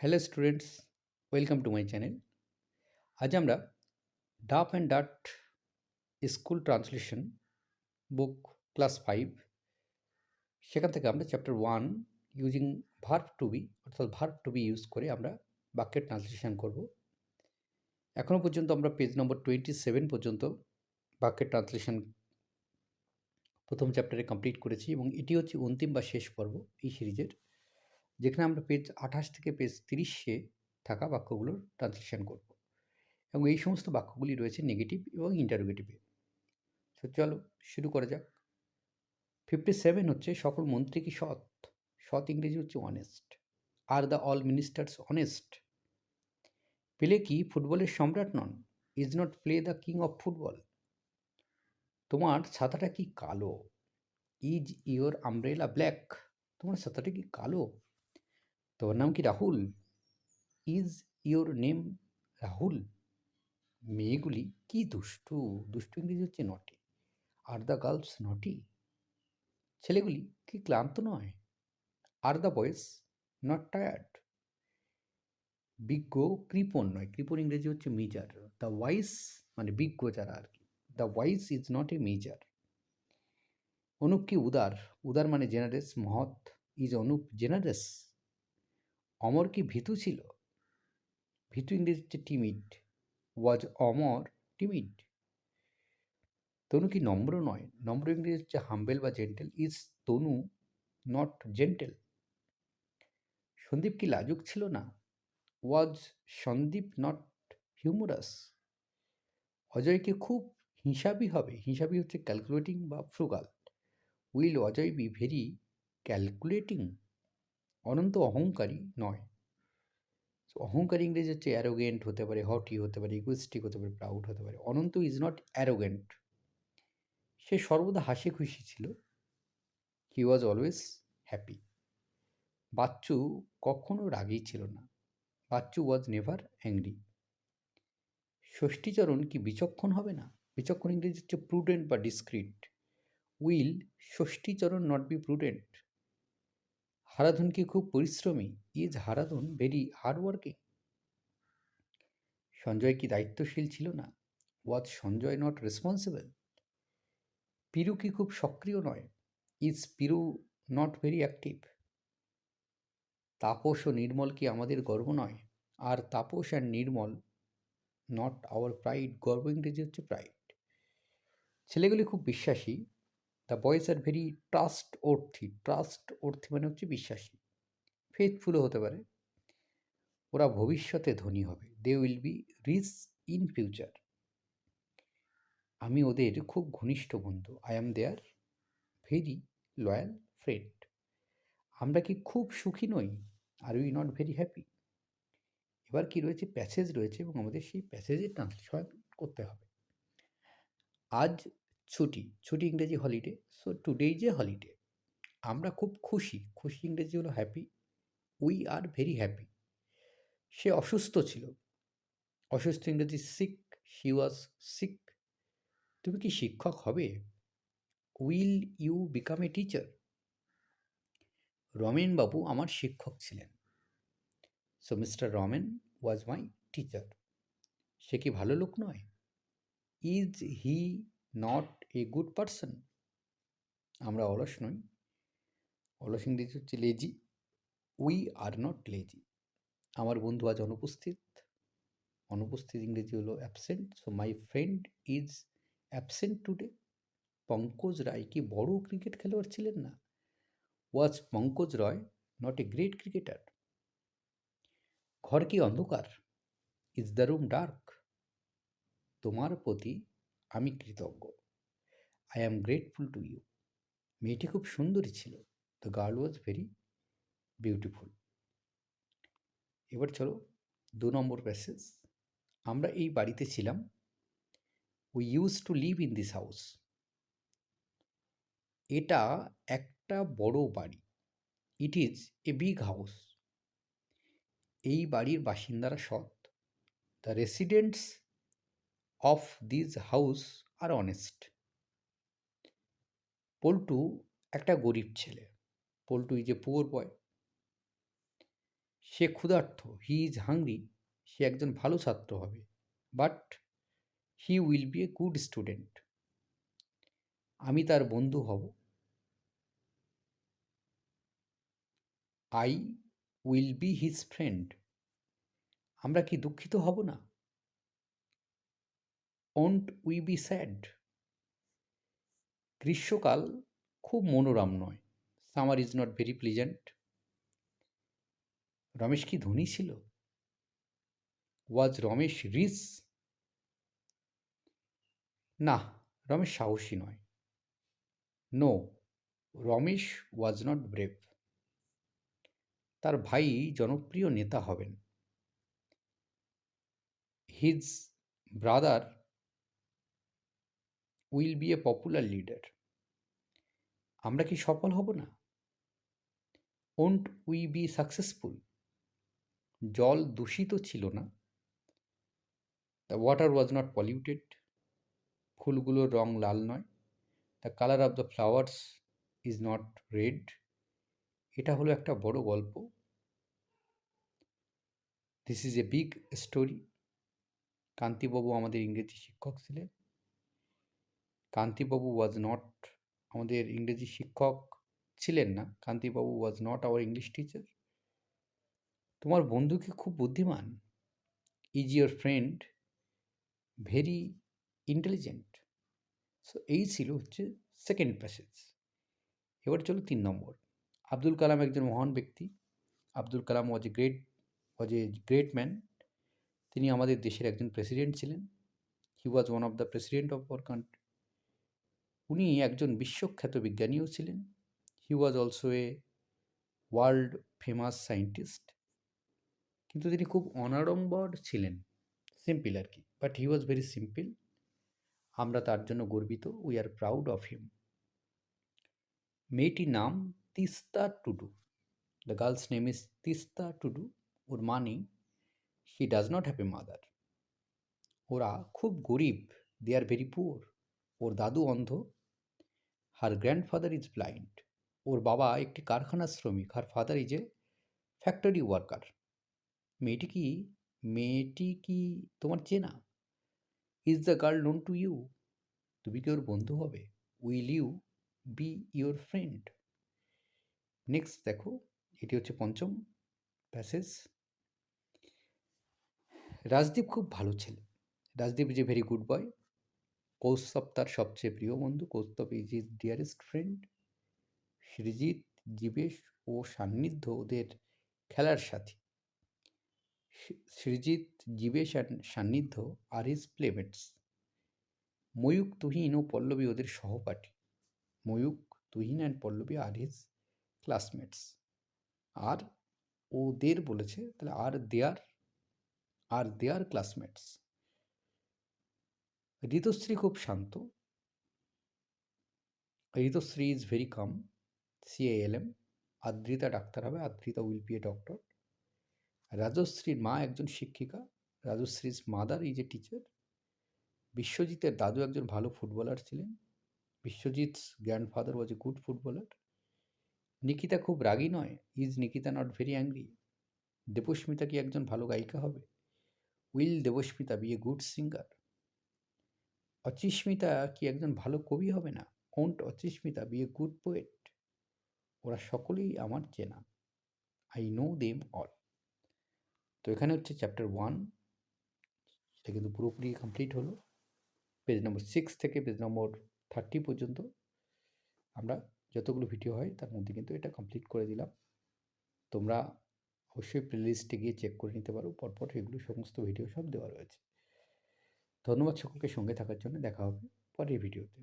Hello students welcome to my channel আজ আমরা Duff and Dutt school translation book class five সেখান থেকে আমরা chapter one using verb to be অর্থাৎ verb to be use করে আমরা বাক্যের ট্রান্সলেশন করব। এখনও পর্যন্ত আমরা পেজ নম্বর টোয়েন্টি সেভেন পর্যন্ত বাক্যের ট্রান্সলেশন প্রথম চ্যাপ্টারে কমপ্লিট করেছি এবং এটি হচ্ছে অন্তিম বা শেষ পর্ব এই সিরিজের যেখানে আমরা পেজ আঠাশ থেকে পেজ তিরিশে থাকা বাক্যগুলোর ট্রান্সলেশন করব। এবং এই সমস্ত বাক্যগুলি রয়েছে নেগেটিভ এবং ইন্টারোগেটিভে তো চলো শুরু করা যাক। ফিফটি সেভেন হচ্ছে সকল মন্ত্রী কি সৎ? সৎ ইংরেজি হচ্ছে honest are the all ministers honest Pele কি ফুটবলের সম্রাট নন? Is not Pele the king of football তোমার ছাতাটা কি কালো? ইজ ইয়োর আমব্রেলা ব্ল্যাক তোমার ছাতাটা কি কালো? তোমার নাম কি Rahul? Is your name Rahul? মেয়েগুলি কি দুষ্টু? দুষ্টু ইংরেজি হচ্ছে নটি আর দ্য গার্লস নটি ছেলেগুলি কি ক্লান্ত নয়? Are the boys not tired বিজ্ঞ কৃপণ নয়। কৃপণ ইংরেজি হচ্ছে মেজার দ্য ওয়াইস মানে বিজ্ঞ যারা আর কি। The wise is not a miser Anup কি উদার? উদার মানে জেনারেস মহৎ। ইজ অনুপ জেনারেস অমর কি ভীতু ছিল? ভীতু হচ্ছে টিমিড ওয়াজ অমর টিমিড তনু কি নম্র নয়? নম্র ইংরেজি হচ্ছে হাম্বেল বা gentle is Tanu not gentle Sandeep কি লাজুক ছিল না? Was Sandeep not humorous Ajay কি খুব হিসাবই হবে? হিসাবই হচ্ছে ক্যালকুলেটিং বা frugal will Ajay be very calculating Ananta অহংকারী নয়। অহংকারী ইংরেজি হচ্ছে অ্যারোগেন্ট হতে পারে হটি হতে পারে ইগোয়েস্টিক হতে পারে প্রাউড হতে পারে। অনন্ত ইজ নট অ্যারোগেন্ট সে সর্বদা হাসি খুশি ছিল। He was always happy Bachchu কখনো রাগী ছিল না। Bachchu was never angry Shashthicharan কি বিচক্ষণ হবে না? বিচক্ষণ ইংরেজি হচ্ছে প্রুডেন্ট বা discreet will Shashthicharan not be prudent Haradhan কি খুব পরিশ্রমী। Is Haradhan very hard working Sanjay কি দায়িত্বশীল ছিল না? Was Sanjay not responsible Piru কি খুব সক্রিয় নয়? Is Piru not very active Tapas ও নির্মল কি আমাদের গর্ব নয়? Are Tapas and Nirmal not our pride গর্ব ইংরেজি হচ্ছে প্রাইড ছেলেগুলি খুব বিশ্বাসী। The boys are very trustworthy trustworthy মানে হচ্ছে বিশ্বাসী। ফেথফুলও হতে পারে। ওরা ভবিষ্যতে ধনী হবে। They will be rich in future আমি ওদের খুব ঘনিষ্ঠ বন্ধু। I am their very loyal friend আমরা কি খুব সুখী নই? Are we not very happy এবার কি রয়েছে? প্যাসেজ রয়েছে এবং আমাদের সেই প্যাসেজের ট্রান্সলেশন করতে হবে। আজ ছুটি ছুটি ইংরেজি holiday so today is a holiday আমরা খুব খুশি খুশি ইংরেজি হলো happy we are very happy সে অসুস্থ ছিল, অসুস্থ ইংরেজি সিক শি ওয়াজ সিক তুমি কি শিক্ষক হবে? Will you become a teacher Ramen babu আমার শিক্ষক ছিলেন so Mister Ramen was my teacher সে কি ভালো লোক নয়? Is he not a good person আমরা অলস নই। অলস ইংরেজি হচ্ছে lazy we are not lazy আমার বন্ধু আজ অনুপস্থিত। অনুপস্থিত ইংরেজি হলো absent so my friend is absent today Pankaj Roy কি বড় ক্রিকেট খেলোয়াড় ছিলেন না? Was Pankaj Roy not a great cricketer ঘর কি অন্ধকার? ইজ দ্য রুম ডার্ক তোমার প্রতি আমি কৃতজ্ঞ। I am grateful to you মেয়েটি খুব সুন্দরী ছিল। The girl was very beautiful এবার চলো দু নম্বর প্যাসেজ আমরা এই বাড়িতে ছিলাম। We use to live in this house এটা একটা বড় বাড়ি। It is a big house এই বাড়ির বাসিন্দারা সৎ। The residents of this house are honest Poltu একটা গরিব ছেলে। Poltu is a poor boy সে ক্ষুধার্ত হি ইজ হাংরি সে একজন ভালো ছাত্র হবে but he will be a good student আমি তার বন্ধু হব। I will be his friend আমরা কি দুঃখিত হব না? ওন্ট উই বি স্যাড গ্রীষ্মকাল খুব মনোরম নয়। Summer is not very pleasant Ramesh কি ধনী ছিল? ওয়াজ রমেশ রিস না, রমেশ সাহসী নয়। No Ramesh was not brave তার ভাই জনপ্রিয় নেতা হবেন। His brother will be a popular leader আমরা কি সফল হব না? ওন্ট উই বি সাকসেসফুল জল দূষিত ছিল না। The water was not polluted ফুলগুলোর রং লাল নয়। The colour of the flowers is not red এটা হলো একটা বড় গল্প। This is a big story Kantibabu আমাদের ইংরেজি শিক্ষক ছিলেন। কান্তিবাবু ওয়াজ নট আমাদের ইংরেজি শিক্ষক ছিলেন না, Kantibabu was not our English teacher তোমার বন্ধু কি খুব বুদ্ধিমান is your friend very intelligent so এই ছিল হচ্ছে সেকেন্ড প্যাসেজ এবার চলো তিন নম্বর। আব্দুল কালাম একজন মহান ব্যক্তি। Abdul Kalam was a great was a great man তিনি আমাদের দেশের একজন প্রেসিডেন্ট ছিলেন। He was one of the president of our country উনি একজন বিশ্বখ্যাত বিজ্ঞানীও ছিলেন। He was also a world famous scientist কিন্তু তিনি খুব অনাড়ম্বর ছিলেন সিম্পল আর কি। But he was very simple আমরা তার জন্য গর্বিত। We are proud of him মেয়েটির নাম Teesta Tudu. The girl's name is Tista Tudu. ওর মা নেই he does not have a mother ওরা খুব গরিব। দে আর ভেরি পুয়ার ওর দাদু অন্ধ। হার গ্র্যান্ডফাদার ইজ ব্লাইন্ড ওর বাবা একটি কারখানার শ্রমিক। Her father is a factory worker মেয়েটি কি? মেয়েটি কি তোমার চেনা? Is the girl known to you তুমি কি ওর বন্ধু হবে? Will you be your friend next দেখো, এটি হচ্ছে পঞ্চম প্যাসেজ রাজদীপ খুব ভালো ছেলে। Rajdeep is a very good boy Kaustav তার সবচেয়ে প্রিয় বন্ধু Kaustav is is dearest friend Srijit Jibesh ও সান্নিধ্য ওদের খেলার সাথী। Srijit Jibesh and Sannidhya are his playmates Mayuk, Tuhin ও পল্লবী ওদের সহপাঠী। Mayuk, Tuhin and Pallabi are his classmates আর ওদের বলেছে, তাহলে আর দেয়ার আর দেয়ার ক্লাসমেটস ঋতুশ্রী খুব শান্ত। Ritushree is very calm C A L M Adrita doctor হবে, Adrita will be a doctor রাজশ্রীর মা একজন শিক্ষিকা, রাজশ্রীর মাদার ইজ এ টিচার বিশ্বজিতের দাদু একজন ভালো ফুটবলার ছিলেন Biswajit grandfather was a good footballer Nikita খুব রাগী নয় is Nikita not very angry Debasmita কি একজন ভালো গায়িকা হবে? Will Debasmita be a good singer Achismita কি একজন ভালো কবি হবে না? Won't Achismita? Be a good poet ওরা সকলেই আমার চেনা। আই নো দেম অল তো এখানে হচ্ছে চ্যাপ্টার ওয়ান সেটা কিন্তু পুরোপুরি কমপ্লিট হলো। পেজ নম্বর সিক্স থেকে পেজ নম্বর থার্টি পর্যন্ত আমরা যতগুলো ভিডিও হয়, তার মধ্যে কিন্তু এটা কমপ্লিট করে দিলাম। তোমরা অবশ্যই প্লেলিস্টে গিয়ে চেক করে নিতে পারো। পরপর এগুলো সমস্ত ভিডিও সব দেওয়া রয়েছে। ধন্যবাদ সকলকে সঙ্গে থাকার জন্য। দেখা হবে পরের ভিডিওতে।